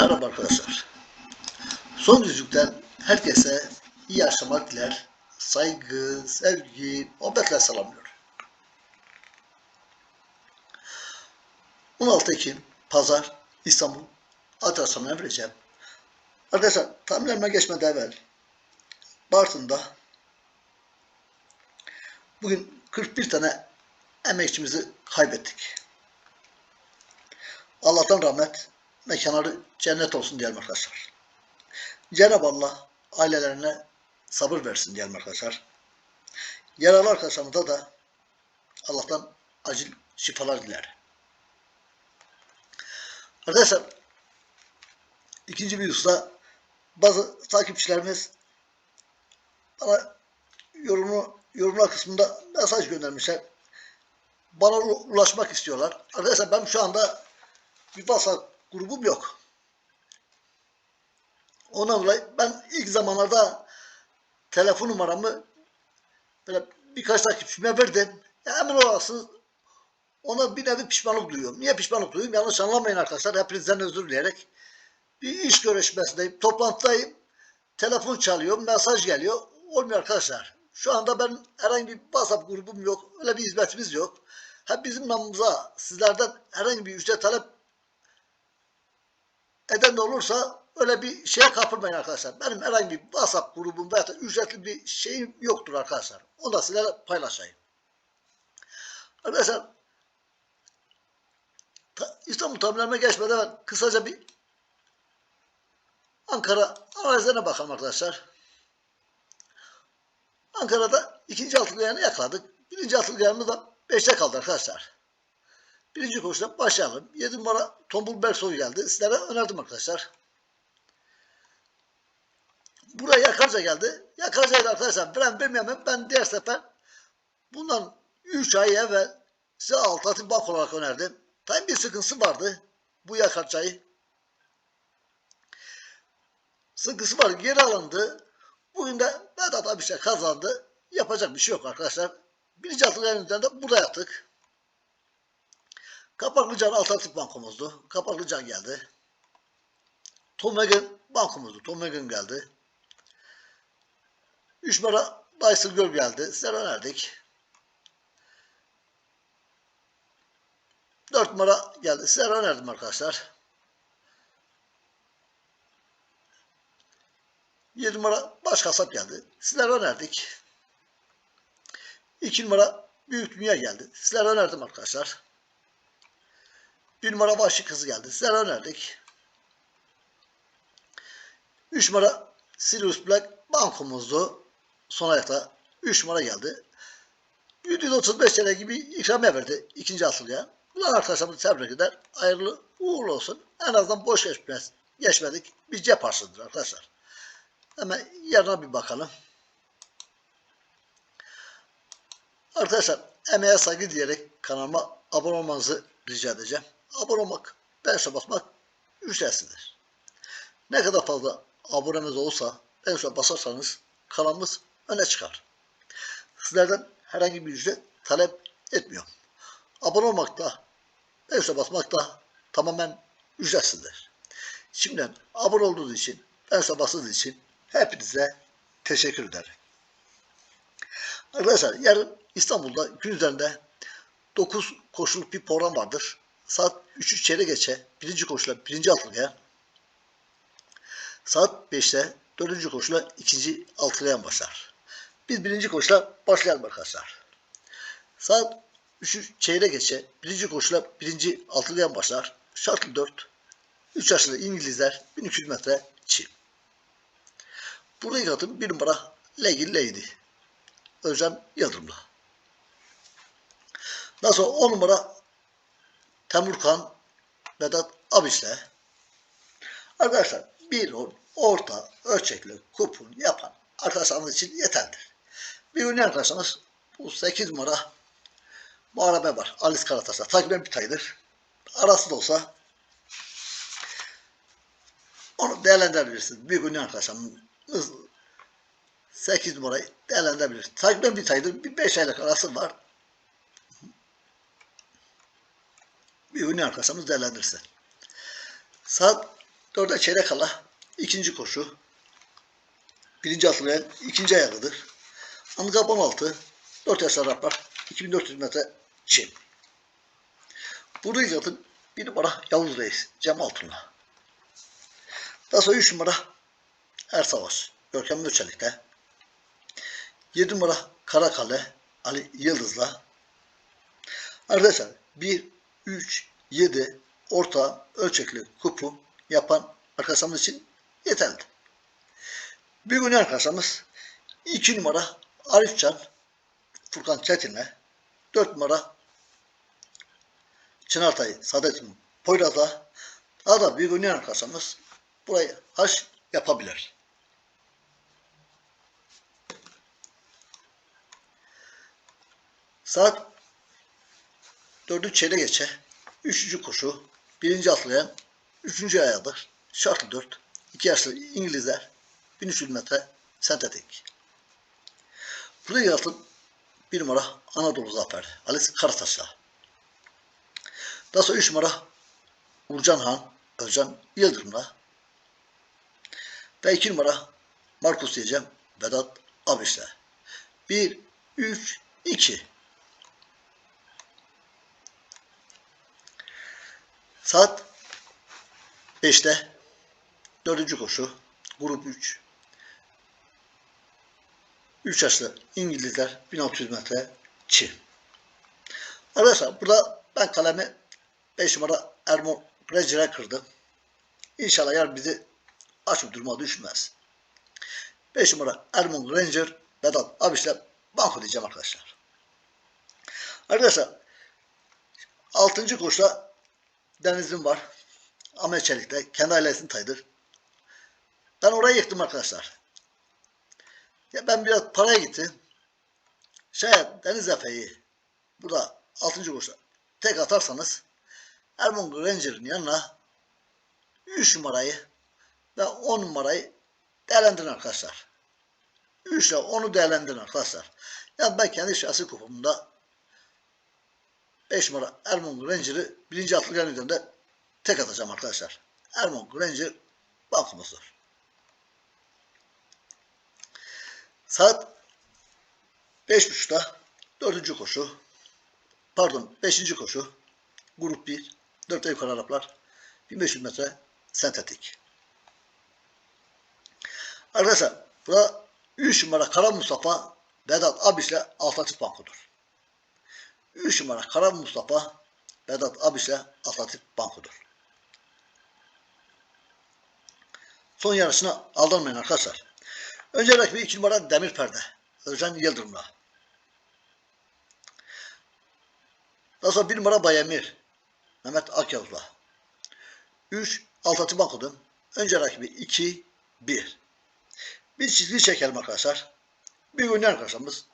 Merhaba arkadaşlar. Son düzlükten herkese iyi akşamlar diler. Saygı, sevgi, muhabbetle selamlıyorum. 16 Ekim Pazar İstanbul Adrasan'a vereceğim. Arkadaşlar tahminlerime geçmeden evvel Bartın'da bugün 41 tane emekçimizi kaybettik. Allah'tan rahmet, mekanları cennet olsun diyelim arkadaşlar. Cenab-ı Allah ailelerine sabır versin diyelim arkadaşlar. Yaralı arkadaşlarımıza da Allah'tan acil şifalar dilerim. Arkadaşlar ikinci bir hususta bazı takipçilerimiz bana yorumu, yorumlar kısmında mesaj göndermişler. Bana ulaşmak istiyorlar. Arkadaşlar ben şu anda bir WhatsApp grubum yok. Ondan dolayı ben ilk zamanlarda telefon numaramı böyle birkaç takipçime verdim. Ya emin olasınız ona bir nevi pişmanlık duyuyorum. Niye pişmanlık duyuyorum? Yanlış anlamayın arkadaşlar. Hepinizden özür dileyerek. Bir iş görüşmesindeyim, toplantıdayım. Telefon çalıyor, mesaj geliyor. Olmuyor arkadaşlar. Şu anda ben herhangi bir WhatsApp grubum yok. Öyle bir hizmetimiz yok. Ha bizim namımıza sizlerden herhangi bir ücret talep eden de olursa öyle bir şeye kapılmayın arkadaşlar. Benim herhangi bir WhatsApp grubum veya da ücretli bir şeyim yoktur arkadaşlar. Onu da sizlerle paylaşayım. Arkadaşlar ta, İstanbul tahminlerime geçmeden ben kısaca bir Ankara analizlerine bakalım arkadaşlar. Ankara'da ikinci altılgayanı yakaladık. Birinci altılgayanımız da beşte kaldı arkadaşlar. Birinci koşudan başlayalım. 7 numara Tombul Bersoy geldi. Sizlere önerdim arkadaşlar. Buraya Yakarca geldi. Yakarca'yı arkadaşlar ben bilmiyorum. Ben diğer sefer bundan 3 ay evvel size alternatif bank olarak önerdim. Tabii bir sıkıntısı vardı. Bu Yakarca'yı. Sıkıntısı var. Geri alındı. Bugün de Vedat abi şey kazandı. Yapacak bir şey yok arkadaşlar. Birinci altı üzerinde burada yattık. Kapaklıcan alternatif bankomuzdu. Kapaklıcan geldi. Tom Hagen bankomuzdu. Tom Hagen geldi. 3 numara Dyson Göl geldi. Size önerdik. 4 numara geldi. Size önerdim arkadaşlar. 7 numara baş kasap geldi. Sizler önerdik. 2 numara büyük dünya geldi. Sizler önerdim arkadaşlar. Bir numara başlı kızı geldi. Sizlere önerdik. Üç numara Sirius Black bankomuzdu. Son ayakta. Üç numara geldi. 735 TL gibi ikramiye verdi ikinci asılya. Ulan arkadaşlarımızı tebrik eder. Hayırlı uğurlu olsun. En azından boş geçmez. Geçmedik. Bir cep harçlığıdır arkadaşlar. Hemen yarına bir bakalım. Arkadaşlar emeğe saygı diyerek kanalıma abone olmanızı rica edeceğim abone olmak, beğense basmak ücretsizdir. Ne kadar fazla abonemiz olsa beğense basarsanız kanalımız öne çıkar. Sizlerden herhangi bir ücret talep etmiyorum. Abone olmak da beğense basmak da tamamen ücretsizdir. Şimdiden abone olduğunuz için, beğense bastığınız için hepinize teşekkür ederim. Arkadaşlar yarın İstanbul'da gün üzerinde 9 koşuluk bir program vardır saat 3'ü çeyrek geçe birinci koşula birinci altılıya saat 5'te dördüncü koşula ikinci altılıya başlar. Biz birinci koşula başlayalım arkadaşlar. Saat 3'ü çeyrek geçe birinci koşula birinci altılıya başlar. Şartlı 4 3 yaşlı İngilizler 1200 metre çim. Burada ilk atım bir numara Legil Lady. Özlem Yıldırım'la. Daha sonra 10 numara Temurkan, Vedat Abis'le arkadaşlar bir orta ölçekli kupon yapan arkadaşlarımız için yeterlidir. Bir ünlü arkadaşlarımız bu 8 numara muharebe var. Alice Karataş'la. Takip bir taydır. Arası da olsa onu değerlendirebilirsiniz. Büyük ünlü arkadaşlarımız 8 numarayı değerlendirebilir. Takip bir taydır. Bir 5 aylık arası var. Bir ünlü arkadaşımız değerlendirsin. Saat Dörde çeyrek kala ikinci koşu. Birinci atlayan ikinci ayağıdır. Handikap 16. 4 yaş Araplar. 2400 metre çim. Burada zaten bir numara Yavuz Reis. Cem Altun'la. Daha sonra 3 numara Er Savaş. Görkem Möçelik'te. 7 numara Karakale. Ali Yıldız'la. Arkadaşlar 1, 3, 7 orta ölçekli kupu yapan arkadaşlarımız için yeterli. Bir gün arkadaşlarımız 2 numara Arif Can Furkan Çetin'le 4 numara Çınartay Saadettin Poyraz'la daha da büyük oynayan arkadaşlarımız burayı haş yapabilir. Saat 4'ü çeyrek geçe. Üçüncü koşu. Birinci atlayan. Üçüncü ayağıdır. Şartlı 4. İki yaşlı İngilizler. 1300 metre sentetik. Burada yaratın bir numara Anadolu Zafer. Alice Karataş'la. Daha sonra 3 numara Urcan Han, Özcan Yıldırım'la. Ve 2 numara Markus diyeceğim Vedat Abiş'le. 1, 3, 2. Saat 5'te dördüncü koşu. Grup 3. 3 yaşlı İngilizler 1600 metre çi. Arkadaşlar burada ben kalemi 5 numara Ermon Recer'e kırdım. İnşallah yar bizi açık duruma düşmez. 5 numara Ermon Ranger Vedat Abiş'le banko diyeceğim arkadaşlar. Arkadaşlar 6. koşuda Deniz'in var. Ahmet Çelik'te. Kendi ailesinin tayıdır. Ben oraya yıktım arkadaşlar. Ya ben biraz paraya gittim. Şayet Deniz Efe'yi burada 6. koşuda tek atarsanız Ermon Ranger'ın yanına 3 numarayı ve 10 numarayı değerlendirin arkadaşlar. 3 ile 10'u değerlendirin arkadaşlar. Yani ben kendi şahsi kupamda 5 numara Ermon Ranger'ı birinci atlıgan üzerinde tek atacağım arkadaşlar. Ermon Ranger bankomudur. Saat 5.30'da dördüncü koşu pardon 5. koşu grup 1 4 yukarı Araplar 1500 metre sentetik. Arkadaşlar burada 3 numara Kara Mustafa Vedat Abiş'le Alternatif Banko'dur. 3 numara Kara Mustafa Vedat Abiş'le Alternatif Banko'dur. Son yarışına aldanmayın arkadaşlar. Önce rakibi 2 numara Demir Perde. Özcan Yıldırım'la. Daha sonra 1 numara Bayemir. Mehmet Akyavuz'la. 3 Altatı Banko'dum. Önce rakibi 2 1. Bir çizgi çekelim arkadaşlar. Bir oynayan arkadaşlarımız.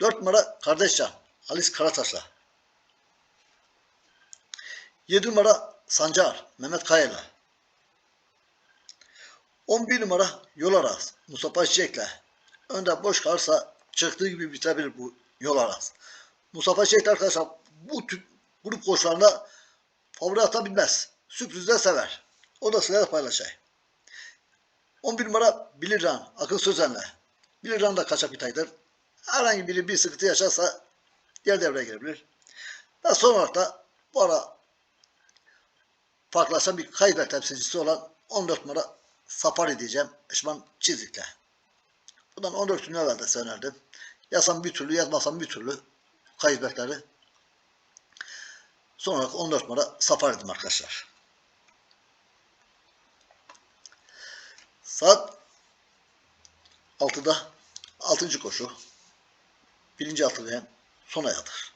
4 numara Kardeşcan. Alice Karataş'la. 7 numara Sancar. Mehmet Kaya'yla. 11 numara Yol Aras. Mustafa Çiçek'le. Önde boş kalırsa çıktığı gibi bitebilir bu Yol Aras. Mustafa Çiçek arkadaşlar bu tip grup koşularında favori atabilmez. Sürprizler sever. O da sizlerle paylaşayım. 11 numara Bilirhan, Akın Sözen'le. Bilirhan da kaçak bir taydır. Herhangi biri bir sıkıntı yaşarsa diğer devreye girebilir. Ve son olarak da bu ara farklılaşan bir kaybet temsilcisi olan 14 numara Safari diyeceğim. Eşman Çizik'le. Bundan 14 gün evvel de söylerdim. Yazsam bir türlü, yazmasam bir türlü kaybetleri. Son olarak 14 numara Safari'dim arkadaşlar. Saat 6'da 6. koşu. Birinci atlayan son ayadır.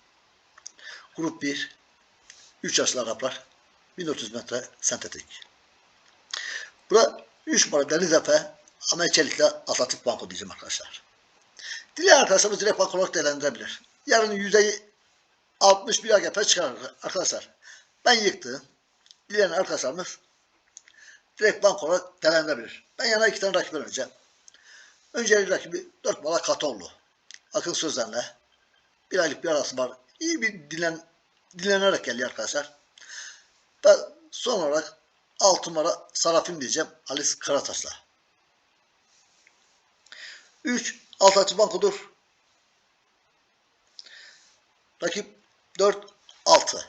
Grup 1 3 yaşlı Araplar 1400 metre sentetik. Burada 3 numara Deniz Efe Ahmet Çelik'le Atletik Banko diyeceğim arkadaşlar. Dileyen arkadaşlarımız direkt bank olarak değerlendirebilir. Yarın yüzdeyi 61 AGP çıkar arkadaşlar. Ben yıktım. Dileyen arkadaşlarımız direkt bank olarak değerlendirebilir. Ben yana iki tane rakip önereceğim. Öncelikli rakibi 4 numara Katoğlu. Akın Sözen'le. Bir aylık bir arası var. İyi bir dilen, dilenerek geliyor arkadaşlar. Ve son olarak 6 numara Sarafim diyeceğim. Halis Karataş'la. 3 Altatçı Banko'dur. Rakip 4 6.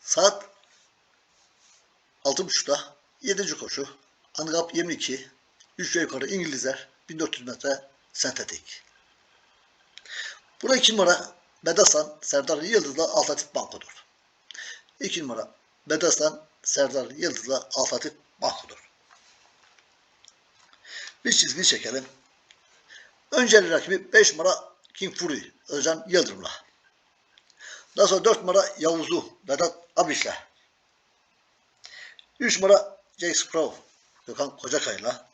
Saat 6.30'da 7. koşu. Handikap 22. 3 ve yukarı İngilizler 1400 metre sentetik. Burada 2 numara Bedasan Serdar Yıldız'la Altatif Banko'dur. 2 numara Bedasan Serdar Yıldız'la Altatif Banko'dur. Bir çizgi çekelim. Önceli rakibi 5 numara King Fury Özcan Yıldırım'la. Daha sonra 4 numara Yavuzlu Vedat Abiş'le. 3 numara Jax Pro Gökhan Kocakay'la.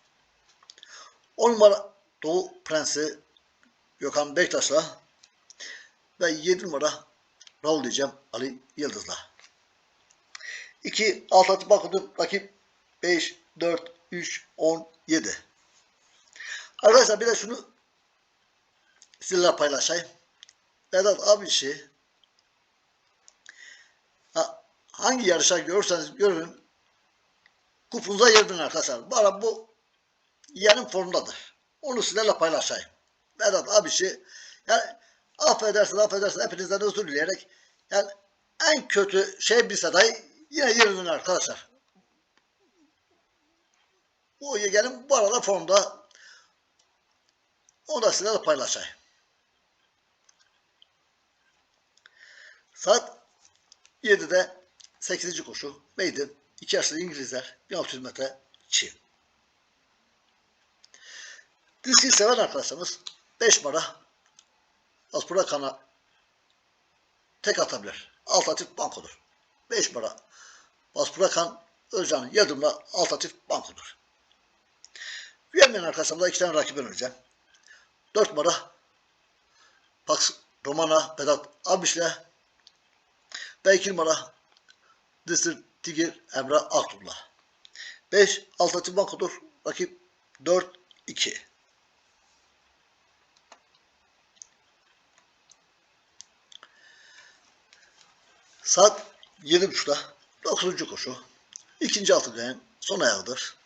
10 numara Doğu Prensi Gökhan Bektaş'la. Ve 7 numara Raul diyeceğim Ali Yıldız'la. 2 Altatı Bakud'un rakip 5, 4, 3, 10, 7. Arkadaşlar bir de şunu sizinle paylaşayım. Vedat abisi ha, hangi yarışa görürseniz görün kupunuza yerdin arkadaşlar. Bu ara bu yeğenin formundadır. Onu sizlerle paylaşayım. Vedat abisi yani affedersin affedersin hepinizden özür dileyerek yani en kötü şey bilse dahi yine yerinden arkadaşlar. Bu yeğenim bu arada formda onu da sizlerle paylaşayım. Saat 7'de 8. koşu. Maiden. 2 yaşlı İngilizler. 1600 metre Çin. Diski seven arkadaşlarımız 5 numara Aspura Kana tek atabilir. Altatif Banko'dur. 5 numara Aspura Kan Özcan'ın yardımla Altatif Banko'dur. Üyemeyen arkadaşlarımda iki tane rakip önereceğim. 4 numara Pax Romana Vedat Abiş'le ve 2 numara Dısır Tigir Emre Aktur'la. 5 Altatif Banko'dur. Rakip 4 Saat 7.30'da 9. koşu. İkinci altı dönem son ayağıdır.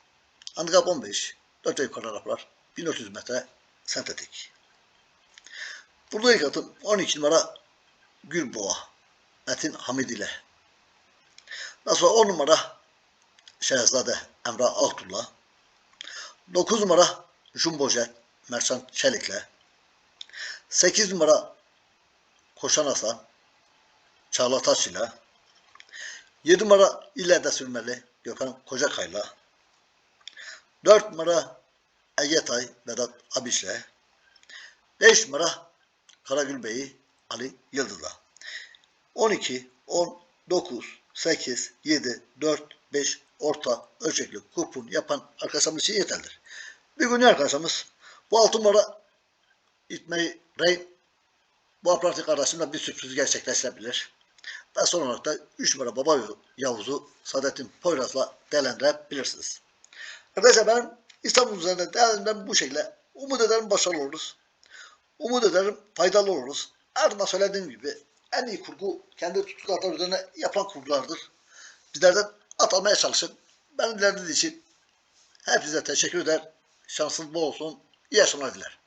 Handikap 15. 4 ve yukarı Araplar. 1400 metre sentetik. Burada ilk atım 12 numara Gülboğa. Metin Hamid ile. Nasıl 10 numara Şehzade Emrah Altuğ'la. 9 numara Jumbo Jet Mersan Çelik'le. 8 numara Koşan Hasan Çağla Taş ile. 7 numara ileride sürmeli Gökhan Kocakay'la. 4 numara Egetay Vedat Abiş'le. 5 numara Karagül Bey'i Ali Yıldız'la. 12, 10, 9, 8, 7, 4, 5 orta ölçekli kupon yapan arkadaşlarımız için yeterlidir. Bir gün arkadaşlarımız bu altı numara itmeyi Rey bu aparatif kardeşimle bir sürpriz gerçekleştirebilir. Ve son olarak da 3 numara Baba Yavuz'u Saadettin Poyraz'la değerlendirebilirsiniz. Arkadaşlar ben İstanbul üzerinde değerlendirmem bu şekilde. Umut ederim başarılı oluruz. Umut ederim faydalı oluruz. Zaman söylediğim gibi en iyi kurgu kendi tutuklatlar üzerine yapan kurgulardır. Bizlerden at almaya çalışın. Ben ilerlediği için hepinize teşekkür eder. Şansınız bol olsun. İyi yaşamlar dilerim.